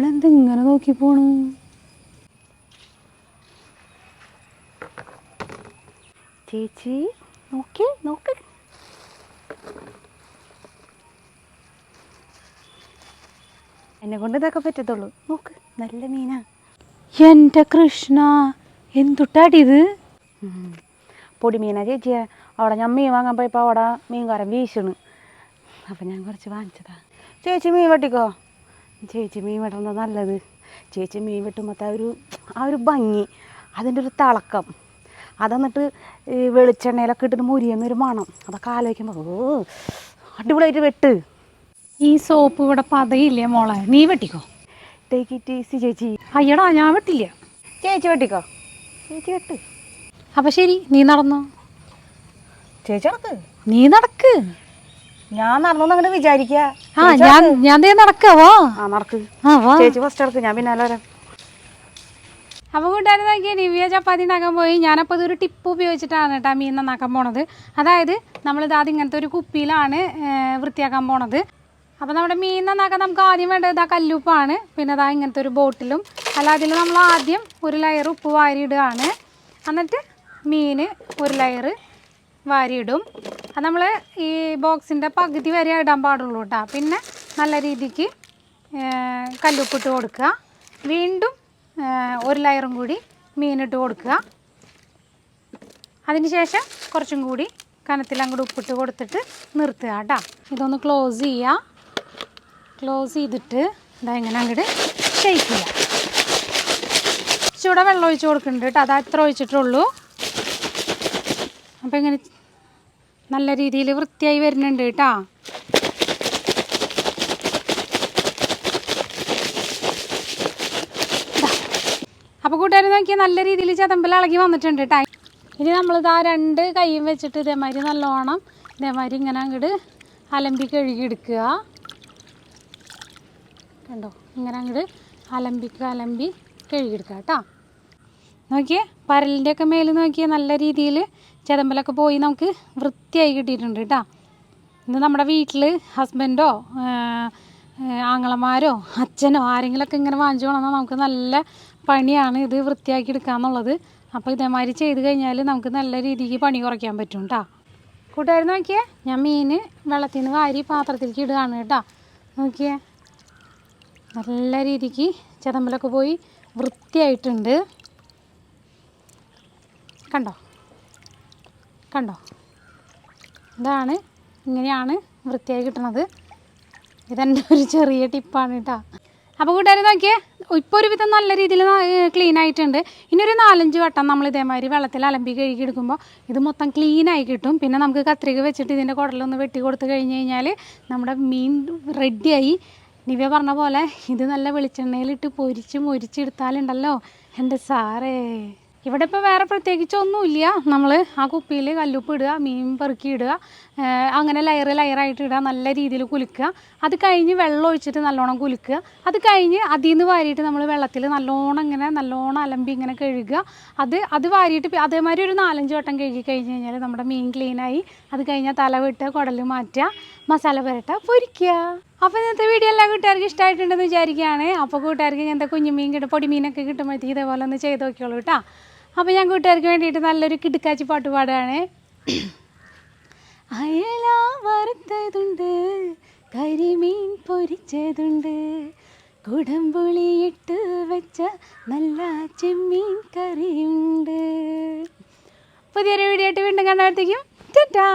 ഇവളെന്ത് ഇങ്ങനെ നോക്കി പോണു? ചേച്ചി നോക്കി നോക്ക്. എന്നെ കൊണ്ട് ഇതൊക്കെ പറ്റത്തുള്ളൂ. നോക്ക് നല്ല മീനാ. എന്റെ കൃഷ്ണ എന്തുട്ടാടി ഇത് പൊടി മീനാ ചേച്ചിയെ. അവിടെ ഞാൻ മീൻ വാങ്ങാൻ പോയപ്പോൾ അവിടെ മീൻകാരൻ വീശണ്. അപ്പം ഞാൻ കുറച്ച് വാങ്ങിച്ചതാ. ചേച്ചി മീൻ വെട്ടിക്കോ? ചേച്ചി മീൻ വെട്ടുന്നത് നല്ലത്. ചേച്ചി മീൻ വെട്ടുമ്പോൾ ആ ഒരു ആ ഒരു ഭംഗി അതിന്റെ ഒരു തിളക്കം. അതെന്നിട്ട് ഈ വെളിച്ചെണ്ണയിലൊക്കെ ഇട്ടിട്ട് മുരിയുന്നൊരു മണം. അതൊക്കെ ആലോചിക്കുമ്പോൾ ഓ അടിപൊളിയായിട്ട് വെട്ട്. ഈ സോപ്പ് ഇവിടെ പതയില്ലേ മോളെ? നീ വെട്ടിക്കോ? ടേക്ക് ഇറ്റ് ഈസി ചേച്ചി. അയ്യടാ ഞാൻ വെട്ടില്ല. ചേച്ചി വെട്ടിക്കോ? ചേച്ചി വെട്ട്. അപ്പം ശരി നീ നടന്നോ? ചേച്ചി നടക്ക്. നീ നടക്ക്. ഞാൻ നടന്നു അങ്ങനെ വിചാരിക്കുക ആ ഞാൻ ഞാൻ നടക്കവാ ആ നടക്ക്. ചേച്ചി ഫസ്റ്റ് നടക്ക് ഞാൻ പിന്നാലെ വരാം. അപ്പോൾ നോക്കിയാൽ നിവ്യ ചപ്പാത്തി ഉണ്ടാക്കാൻ പോയി. ഞാനപ്പോൾ ഇതൊരു ടിപ്പ് ഉപയോഗിച്ചിട്ടാണ് കേട്ടോ മീൻ നന്നാക്കാൻ പോണത്. അതായത് നമ്മളിത് ആദ്യം ഇങ്ങനത്തെ ഒരു കുപ്പിയിലാണ് വൃത്തിയാക്കാൻ പോണത്. അപ്പോൾ നമ്മുടെ മീൻ നന്നാക്കാൻ നമുക്ക് ആദ്യം വേണ്ടത് ഇതാ കല്ലുപ്പാണ്. പിന്നെ ഇതാ ഇങ്ങനത്തെ ഒരു ബോട്ടിലും. അല്ല അതിൽ നമ്മൾ ആദ്യം ഒരു ലെയർ ഉപ്പ് വാരിയിടുകയാണ്. എന്നിട്ട് മീൻ ഒരു ലെയർ വാരിയിടും. അത് നമ്മൾ ഈ ബോക്സിന്റെ പകുതി വരെ ഇടാൻ പാടുള്ളൂ കേട്ടോ. പിന്നെ നല്ല രീതിക്ക് കല്ലുപ്പിട്ട് കൊടുക്കുക. വീണ്ടും ഒരു ലയറും കൂടി മീനിട്ട് കൊടുക്കുക. അതിനുശേഷം കുറച്ചും കൂടി കനത്തിൽ അങ്ങോട്ട് ഉപ്പിട്ട് കൊടുത്തിട്ട് നിർത്തുക കേട്ടോ. ഇതൊന്ന് ക്ലോസ് ചെയ്യുക. ക്ലോസ് ചെയ്തിട്ട് ഇതാ ഇങ്ങനെ അങ്ങോട്ട് ഷെയ്ക്ക് ചെയ്യുക. ചൂടെ വെള്ളം ഒഴിച്ച് കൊടുക്കുന്നുണ്ട് കേട്ടോ. അതാ എത്ര ഒഴിച്ചിട്ടുള്ളൂ. അപ്പോൾ ഇങ്ങനെ നല്ല രീതിയിൽ വൃത്തിയായി വരുന്നുണ്ട് കേട്ടോ. അപ്പോൾ കൂട്ടുകാർ നോക്കിയാൽ നല്ല രീതിയിൽ ചതമ്പൽ ഇളകി വന്നിട്ടുണ്ട് കേട്ടോ. ഇനി നമ്മളിതാ രണ്ട് കൈയും വെച്ചിട്ട് ഇതേമാതിരി നല്ലോണം ഇതേമാതിരി ഇങ്ങനെ അങ്ങോട്ട് അലമ്പി കഴുകി എടുക്കുക. കണ്ടോ? ഇങ്ങനെ അങ്ങോട്ട് അലമ്പിക്ക് അലമ്പി കഴുകിയെടുക്കുക കേട്ടോ. നോക്കിയേ പരലിന്റെയൊക്കെ മേൽ നോക്കിയേ നല്ല രീതിയിൽ ചെതമ്പലൊക്കെ പോയി നമുക്ക് വൃത്തിയായി കിട്ടിയിട്ടുണ്ട് കേട്ടോ. ഇന്ന് നമ്മുടെ വീട്ടിൽ ഹസ്ബൻഡോ ആങ്ങളമാരോ അച്ഛനോ ആരെങ്കിലുമൊക്കെ ഇങ്ങനെ വാങ്ങിച്ചു പോകണമെന്നാൽ നമുക്ക് നല്ല പണിയാണ് ഇത് വൃത്തിയാക്കി എടുക്കുക എന്നുള്ളത് അപ്പോൾ ഇതേമാതിരി ചെയ്ത് കഴിഞ്ഞാൽ നമുക്ക് നല്ല രീതിക്ക് പണി കുറയ്ക്കാൻ പറ്റും കേട്ടോ കൂട്ടുകാർ നോക്കിയേ ഞാൻ മീൻ വെള്ളത്തിൽ നിന്ന് വാരി പാത്രത്തിലേക്ക് ഇടുകയാണ് കേട്ടോ. നോക്കിയേ. നല്ല രീതിക്ക് ചെതമ്പലൊക്കെ പോയി വൃത്തിയായിട്ടുണ്ട്. കണ്ടോ? കണ്ടോ? ഇതാണ് ഇങ്ങനെയാണ് വൃത്തിയായി കിട്ടുന്നത് ഇതെന്റെ ഒരു ചെറിയ ടിപ്പാണ് കേട്ടോ അപ്പോൾ കൂട്ടുകാർ നോക്കിയേ ഇപ്പോൾ ഒരുവിധം നല്ല രീതിയിൽ ക്ലീൻ ആയിട്ടുണ്ട്. ഇനി ഒരു നാലഞ്ച് വട്ടം നമ്മൾ ഇതേമാതിരി വെള്ളത്തിൽ അലമ്പി കഴുകി എടുക്കുമ്പോൾ ഇത് മൊത്തം ക്ലീൻ ആയി കിട്ടും. പിന്നെ നമുക്ക് കത്രിക വെച്ചിട്ട് ഇതിന്റെ കുടലൊന്ന് വെട്ടി കൊടുത്തു കഴിഞ്ഞ് കഴിഞ്ഞാൽ നമ്മുടെ മീൻ റെഡിയായി നിവ്യ പറഞ്ഞ പോലെ ഇത് നല്ല വെളിച്ചെണ്ണയിലിട്ട് പൊരിച്ച് മൊരിച്ചെടുത്താലുണ്ടല്ലോ എന്റെ സാറേ. ഇവിടെ ഇപ്പോൾ വേറെ പ്രത്യേകിച്ച് ഒന്നുമില്ല നമ്മൾ ആ കുപ്പിയിൽ കല്ലുപ്പ് ഇടുക മീൻ പെറുക്കി ഇടുക അങ്ങനെ ലെയർ ലെയറായിട്ട് ഇടുക നല്ല രീതിയിൽ കുലുക്കുക. അത് കഴിഞ്ഞ് വെള്ളം ഒഴിച്ചിട്ട് നല്ലോണം കുലുക്കുക. അത് കഴിഞ്ഞ് അതിൽ നിന്ന് വാരിയിട്ട് നമ്മൾ വെള്ളത്തിൽ നല്ലോണം ഇങ്ങനെ നല്ലോണം അലമ്പി ഇങ്ങനെ കഴുകുക. അത് അത് വാരിയിട്ട് അതേമാതിരി ഒരു നാലഞ്ച് വട്ടം കഴുകി കഴിഞ്ഞ് കഴിഞ്ഞാൽ നമ്മുടെ മീൻ ക്ലീനായി അത് കഴിഞ്ഞാൽ തല വിട്ട് കുടൽ മാറ്റുക മസാല പുരട്ടുക പൊരിക്കുക. അപ്പോൾ ഇന്നത്തെ വീഡിയോ എല്ലാ കൂട്ടുകാർക്ക് ഇഷ്ടമായിട്ടുണ്ടെന്ന് വിചാരിക്കുകയാണ്. അപ്പോൾ കൂട്ടുകാർക്ക് ഇങ്ങനത്തെ കുഞ്ഞുമീൻ കിട്ടും പൊടിമീനൊക്കെ കിട്ടുമ്പോഴത്തേക്ക് ഇതേപോലെ ഒന്ന് ചെയ്ത് നോക്കിയോളൂ കേട്ടോ. അപ്പോൾ ഞാൻ കൂട്ടുകാർക്ക് വേണ്ടിയിട്ട് നല്ലൊരു കിടുക്കാച്ചി പാട്ട് പാടുകയാണ്. അയല വറുത്തതുണ്ട് കരിമീൻ പൊരിച്ചതുണ്ട് കുടംപുളിയിട്ട് വെച്ച നല്ല ചെമ്മീൻ കറിയുണ്ട്. പുതിയൊരു വീഡിയോ ആയിട്ട് വീണ്ടും കണ്ടപ്പോഴത്തേക്കും ടാ